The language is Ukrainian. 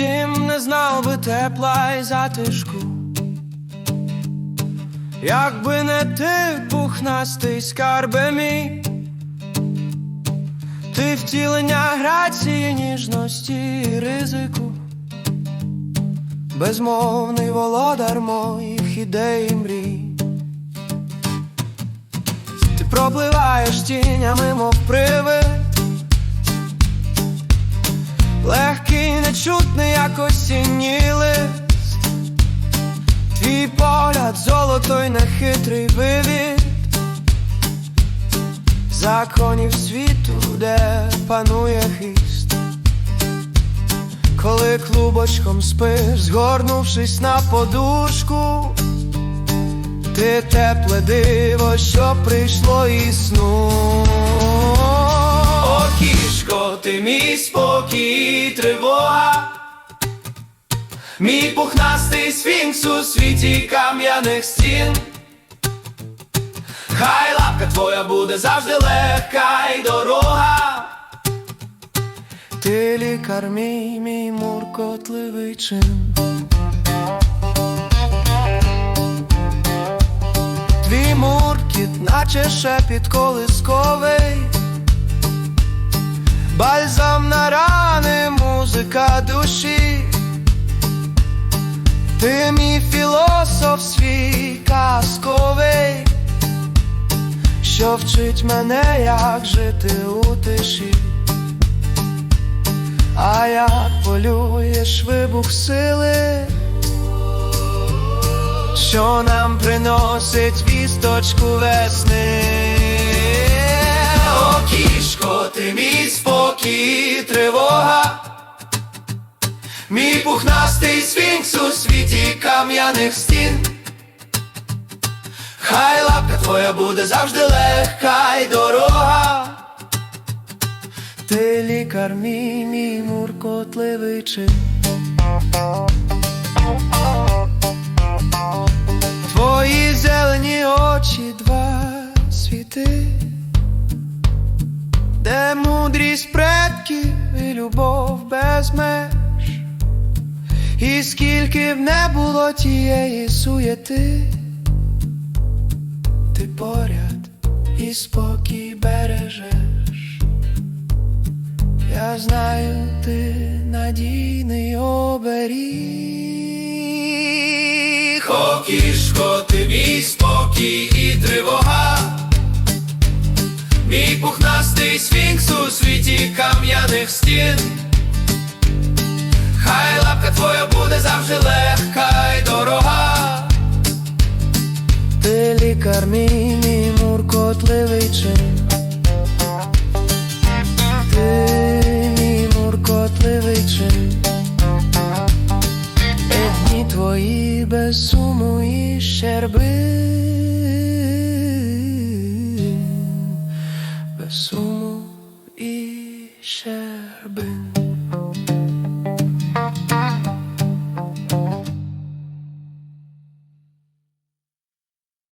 не знав би тепла й затишку. Якби не ти, пухнастий скарби мій, ти втілення грації, ніжності і ризику, безмовний володар моїх ідей і мрій. Ти пропливаєш тінями, мов привид нечутний, як осінній лист. Твій погляд золото й нехитрий вивід. Законів світу, де панує хист. Коли клубочком спиш, згорнувшись на подушку ти тепле диво, що прийшло із сну. О, кішко, ти мій спокій, тривога, мій пухнастий сфінкс у світі кам'яних стін. Хай лапка твоя буде завжди легка й дорога. Ти лікар мій, мій муркотливий чин. Твій муркіт, наче шепіт колисковий, бальзам на рани, музика душі, ти мій філософ свій казковий, що вчить мене, як жити у тиші, а як полюєш вибух сили що нам приносить вісточку весни. О, мій пухнастий сфінкс у світі кам'яних стін. Хай лапка твоя буде завжди легка й дорога. Ти лікар мій, мій муркотливий. Твої зелені очі два світи, де мудрість предків і любов без меж, і скільки б не було тієї суєти, ти поряд і спокій бережеш. Я знаю, ти надійний оберіг. О, кішко, ти мій спокій і тривога. Мій пухнастий сфінкс у світі кам'яних стін. Завжди легка й дорога. Ти лікар мій,